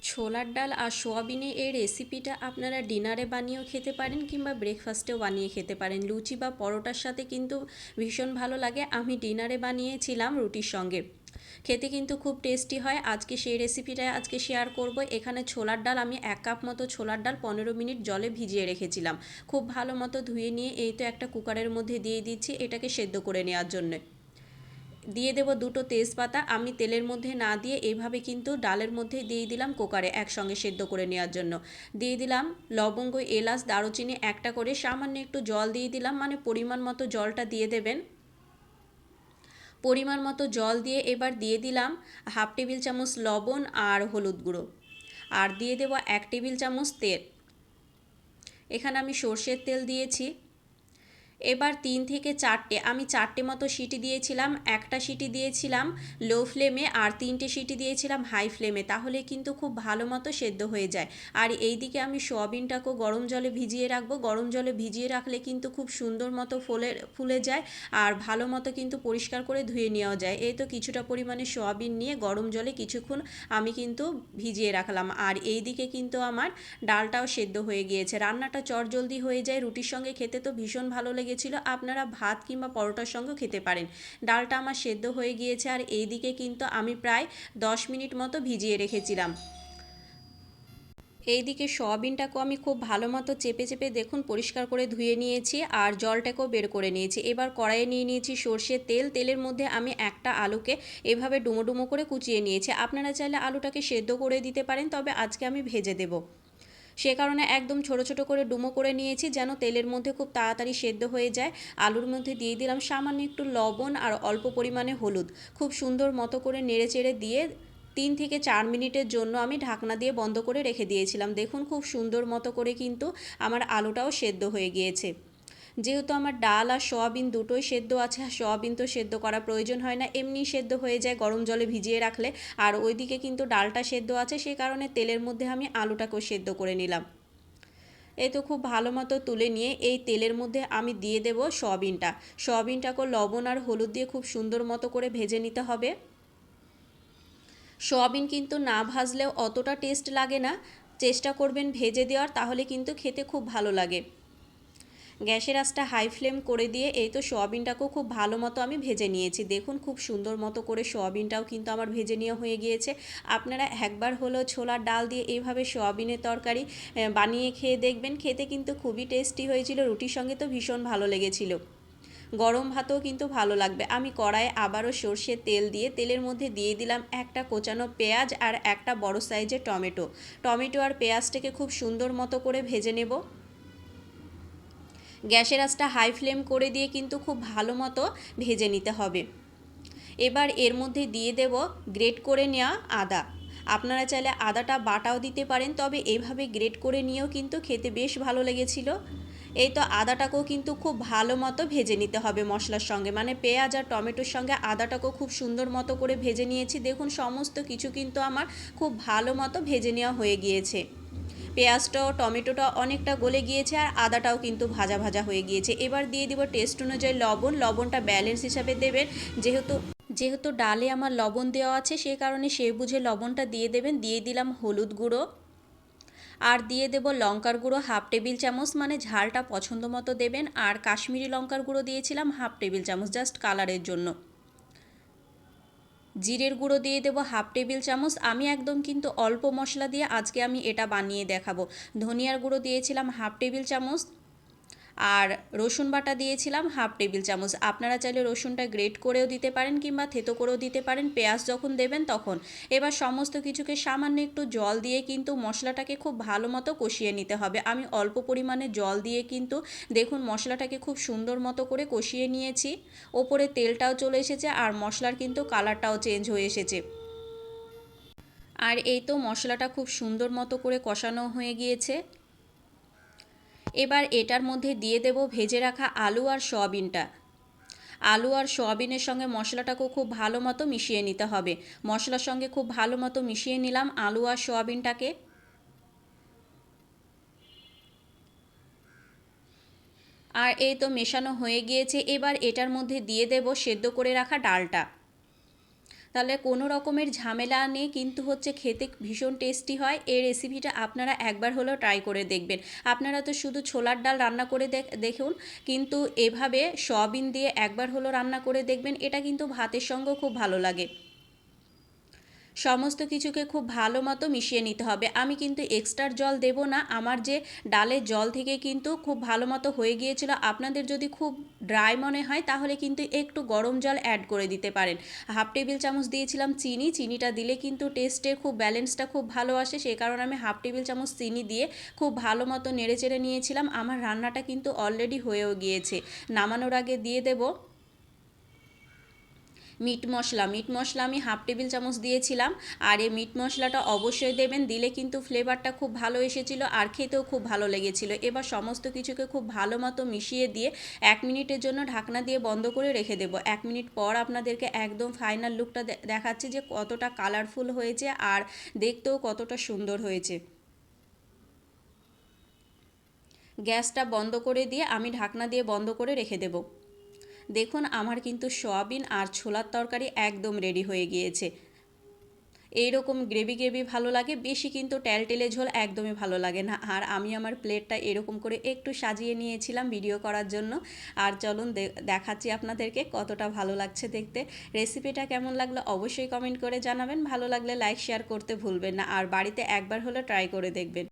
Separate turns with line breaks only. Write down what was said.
ছোলার ডাল আর সোয়াবিনে এই রেসিপিটা আপনারা ডিনারে বানিয়েও খেতে পারেন কিংবা ব্রেকফাস্টেও বানিয়ে খেতে পারেন। লুচি বা পরোটার সাথে কিন্তু ভীষণ ভালো লাগে। আমি ডিনারে বানিয়েছিলাম রুটির সঙ্গে। খেতে কিন্তু খুব টেস্টি হয়। আজকে সেই রেসিপিটাই আজকে শেয়ার করব। এখানে ছোলার ডাল আমি এক কাপ মতো ছোলার ডাল পনেরো মিনিট জলে ভিজিয়ে রেখেছিলাম। খুব ভালো মতো ধুয়ে নিয়ে এই তো একটা কুকারের মধ্যে দিয়ে দিচ্ছি এটাকে সেদ্ধ করে নেওয়ার জন্যে। দিয়ে দেব দুটো তেজপাতা। আমি তেলের মধ্যে না দিয়ে এইভাবে কিন্তু ডালের মধ্যে দিয়ে দিলাম কুকারে একসঙ্গে সেদ্ধ করে নেওয়ার জন্য। দিয়ে দিলাম লবঙ্গ, এলাচ, দারুচিনি একটা করে। সামান্য একটু জল দিয়ে দিলাম মানে পরিমাণ মতো জলটা দিয়ে দেবেন। পরিমাণ মতো জল দিয়ে এবার দিয়ে দিলাম হাফ টেবিল চামচ লবণ আর হলুদ গুঁড়ো। আর দিয়ে দেবো এক টেবিল চামচ তেল। এখানে আমি সর্ষের তেল দিয়েছি। এবার তিন থেকে চারটে, আমি চারটে মতো সিটি দিয়েছিলাম, একটা সিটি দিয়েছিলাম লো ফ্লেমে আর তিনটে সিটি দিয়েছিলাম হাই ফ্লেমে তাহলে কিন্তু খুব ভালো মতো সেদ্ধ হয়ে যায়। আর এই দিকে আমি সোয়াবিনটাকেও গরম জলে ভিজিয়ে রাখব, গরম জলে ভিজিয়ে রাখলে কিন্তু খুব সুন্দর মতো ফুলে ফুলে যায় আর ভালো মতো কিন্তু পরিষ্কার করে ধুয়ে নেওয়া যায়। এই তো কিছুটা পরিমাণে সোয়াবিন নিয়ে গরম জলে কিছুক্ষণ আমি কিন্তু ভিজিয়ে রাখলাম। আর এই দিকে কিন্তু আমার ডালটাও সেদ্ধ হয়ে গিয়েছে। রান্নাটা চটজলদি হয়ে যায়, রুটির সঙ্গে খেতে তো ভীষণ ভালো লেগে লেগেছিল, আপনারা ভাত কিংবা পরোটার সঙ্গেও খেতে পারেন। ডালটা আমার সেদ্ধ হয়ে গিয়েছে আর এই দিকে কিন্তু আমি প্রায় দশ মিনিট মতো ভিজিয়ে রেখেছিলাম। এইদিকে সয়াবিনটাকেও আমি খুব ভালো মতো চেপে চেপে দেখুন পরিষ্কার করে ধুয়ে নিয়েছি আর জলটাকেও বের করে নিয়েছি। এবার কড়াইয়ে নিয়ে নিয়েছি সর্ষের তেল। তেলের মধ্যে আমি একটা আলুকে এভাবে ডুমো ডুমো করে কুচিয়ে নিয়েছি। আপনারা চাইলে আলুটাকে সেদ্ধ করে দিতে পারেন, তবে আজকে আমি ভেজে দেবো। সে কারণে একদম ছোট ছোট করে ডুমো করে নিয়েছি যেন তেলের মধ্যে খুব তাড়াতাড়ি সেদ্ধ হয়ে যায়। আলুর মধ্যে দিয়ে দিলাম সামান্য একটু লবণ আর অল্প পরিমাণে হলুদ। খুব সুন্দর মতো করে নেড়ে চেড়ে দিয়ে তিন থেকে চার মিনিটের জন্য আমি ঢাকনা দিয়ে বন্ধ করে রেখে দিয়েছিলাম। দেখুন, খুব সুন্দর মতো করে কিন্তু আমার আলুটাও সেদ্ধ হয়ে গিয়েছে। যেহেতু আমার ডাল আর সয়াবিন দুটোই সেদ্ধ আছে, আর সয়াবিন তো সেদ্ধ করা প্রয়োজন হয় না। এমনি সেদ্ধ হয়ে যায় গরম জলে ভিজিয়ে রাখলে। আর ওইদিকে কিন্তু ডালটা সেদ্ধ আছে, সে কারণে তেলের মধ্যে আমি আলুটাকেও সেদ্ধ করে নিলাম। এই তো খুব ভালো মতো তুলে নিয়ে এই তেলের মধ্যে আমি দিয়ে দেব সয়াবিনটা। সয়াবিনটাকেও লবণ আর হলুদ দিয়ে খুব সুন্দর মতো করে ভেজে নিতে হবে। সয়াবিন কিন্তু না ভাজলেও অতটা টেস্ট লাগে না। চেষ্টা করবেন ভেজে দেওয়ার, তাহলে কিন্তু খেতে খুব ভালো লাগে। গ্যাসের আঁচটা হাই ফ্লেম করে দিয়ে এই তো সোয়াবিনটাকেও খুব ভালো মতো আমি ভেজে নিয়েছি। দেখুন খুব সুন্দর মতো করে সোয়াবিনটাও কিন্তু আমার ভেজে নেওয়া হয়ে গিয়েছে। আপনারা একবার হলেও ছোলার ডাল দিয়ে এইভাবে সোয়াবিনের তরকারি বানিয়ে খেয়ে দেখবেন। খেতে কিন্তু খুবই টেস্টি হয়েছিল, রুটির সঙ্গে তো ভীষণ ভালো লেগেছিল। গরম ভাতও কিন্তু ভালো লাগবে। আমি কড়াইয়ে আবারও সর্ষের তেল দিয়ে, তেলের মধ্যে দিয়ে দিলাম একটা কোচানো পেঁয়াজ আর একটা বড় সাইজের টমেটো। টমেটো আর পেঁয়াজটাকে খুব সুন্দর মতো করে ভেজে নেব। গ্যাসের আঁচটা হাই ফ্লেম করে দিয়ে কিন্তু খুব ভালো মতো ভেজে নিতে হবে। এবার এর মধ্যে দিয়ে দেব গ্রেট করে নেওয়া আদা। আপনারা চাইলে আদাটা বাটাও দিতে পারেন, তবে এভাবে গ্রেট করে নিয়েও কিন্তু খেতে বেশ ভালো লেগেছিল। এই তো আদাটাকেও কিন্তু খুব ভালো মতো ভেজে নিতে হবে মশলার সঙ্গে। মানে পেঁয়াজ আর টমেটোর সঙ্গে আদাটাকেও খুব সুন্দর মতো করে ভেজে নিয়েছি। দেখুন, সমস্ত কিছু কিন্তু আমার খুব ভালো মতো ভেজে নেওয়া হয়ে গিয়েছে। পেঁয়াজটাও টমেটোটা অনেকটা গলে গিয়েছে আর আদাটাও কিন্তু ভাজা ভাজা হয়ে গিয়েছে। এবার দিয়ে দিব টেস্ট অনুযায়ী লবণ। লবণটা ব্যালেন্স হিসাবে দেবেন। যেহেতু যেহেতু ডালে আমার লবণ দেওয়া আছে, সে কারণে সে বুঝে লবণটা দিয়ে দেবেন। দিয়ে দিলাম হলুদ গুঁড়ো। আর দিয়ে দেব লঙ্কার গুঁড়ো হাফ টেবিল চামচ মানে ঝালটা পছন্দ মতো দেবেন। আর কাশ্মীরি লঙ্কার গুঁড়ো দিয়েছিলাম হাফ টেবিল চামচ, জাস্ট কালারের জন্য। জিরের গুঁড়ো দিয়ে দেবো হাফ টেবিল চামচ। আমি একদম কিন্তু অল্প মশলা দিয়ে আজকে আমি এটা বানিয়ে দেখাবো। ধনিয়ার গুঁড়ো দিয়েছিলাম হাফ টেবিল চামচ। আর রসুন বাটা দিয়েছিলাম, হাফ টেবিল চামচ। আপনারা চাইলে রসুনটা গ্রেট করেও দিতে পারেন কিংবা থেতো করেও দিতে পারেন। পেঁয়াজ যখন দেবেন তখন। এবার সমস্ত কিছুকে সামান্য একটু জল দিয়ে কিন্তু মশলাটাকে খুব ভালো মতো কষিয়ে নিতে হবে। আমি অল্প পরিমাণে জল দিয়ে কিন্তু দেখুন মশলাটাকে খুব সুন্দর মতো করে কষিয়ে নিয়েছি। ওপরে তেলটাও চলে এসেছে আর মশলার কিন্তু কালারটাও চেঞ্জ হয়ে এসেছে। আর এই তো মশলাটা খুব সুন্দর মতো করে কষানো হয়ে গিয়েছে। এবার এটার মধ্যে দিয়ে দেব ভেজে রাখা আলু আর সয়াবিনটা। আলু আর সয়াবিনের সঙ্গে মশলাটাকেও খুব ভালো মতো মিশিয়ে নিতে হবে। মশলার সঙ্গে খুব ভালো মতো মিশিয়ে নিলাম আলু আর সয়াবিনটাকে। আর এই তো মেশানো হয়ে গিয়েছে, এবার এটার মধ্যে দিয়ে দেব সেদ্ধ করে রাখা ডালটা। তাহলে কোনো রকমের ঝামেলা নেই, কিন্তু হচ্ছে খেতে ভীষণ টেস্টি হয়। এই রেসিপিটা আপনারা একবার হলেও ট্রাই করে দেখবেন। আপনারা তো শুধু ছোলার ডাল রান্না করে দেখ- দেখুন, কিন্তু এভাবে সয়াবিন দিয়ে একবার হলো রান্না করে দেখবেন, এটা কিন্তু ভাতের সঙ্গেও খুব ভালো লাগে। সমস্ত কিছুকে খুব ভালো মতো মিশিয়ে নিতে হবে। আমি কিন্তু এক্সট্রার জল দেব না। আমার যে ডালের জল থেকে কিন্তু খুব ভালো মতো হয়ে গিয়েছিল। আপনাদের যদি খুব ড্রাই মনে হয়, তাহলে কিন্তু একটু গরম জল অ্যাড করে দিতে পারেন। হাফ টেবিল চামচ দিয়েছিলাম চিনি। চিনিটা দিলে কিন্তু টেস্টের খুব ব্যালেন্সটা খুব ভালো আসে। সেই কারণে আমি হাফ টেবিল চামচ চিনি দিয়ে খুব ভালো মতো নেড়ে চেড়ে নিয়েছিলাম। আমার রান্নাটা কিন্তু অলরেডি হয়েও গিয়েছে। নামানোর আগে দিয়ে দেবো। মিট মশলা। মিট মশলা আমি হাফ টেবিল চামচ দিয়েছিলাম। আর এই মিট মশলাটা অবশ্যই দেবেন। দিলে কিন্তু ফ্লেভারটা খুব ভালো এসেছিল আর খেতেও খুব ভালো লেগেছিল। এবার সমস্ত কিছুকে খুব ভালো মতো মিশিয়ে দিয়ে এক মিনিটের জন্য ঢাকনা দিয়ে বন্ধ করে রেখে দেবো। এক মিনিট পর আপনাদেরকে একদম ফাইনাল লুকটা দেখাচ্ছি যে কতটা কালারফুল হয়েছে আর দেখতেও কতটা সুন্দর হয়েছে। গ্যাসটা বন্ধ করে দিয়ে আমি ঢাকনা দিয়ে বন্ধ করে রেখে দেবো। দেখুন, আমার কিন্তু সয়াবিন আর ছোলার তরকারি একদম রেডি হয়ে গিয়েছে। এই রকম গ্রেভি গ্রেভি ভালো লাগে, বেশি কিন্তু টেলটেলে ঝোল একদমই ভালো লাগে না। আর আমি আমার প্লেটটা এরকম করে একটু সাজিয়ে নিয়েছিলাম ভিডিও করার জন্য। আর চলুন দেখাচ্ছি আপনাদেরকে কতটা ভালো লাগছে দেখতে। রেসিপিটা কেমন লাগল অবশ্যই কমেন্ট করে জানাবেন। ভালো লাগলে লাইক শেয়ার করতে ভুলবেন না। আর বাড়িতে একবার হলে ট্রাই করে দেখবেন।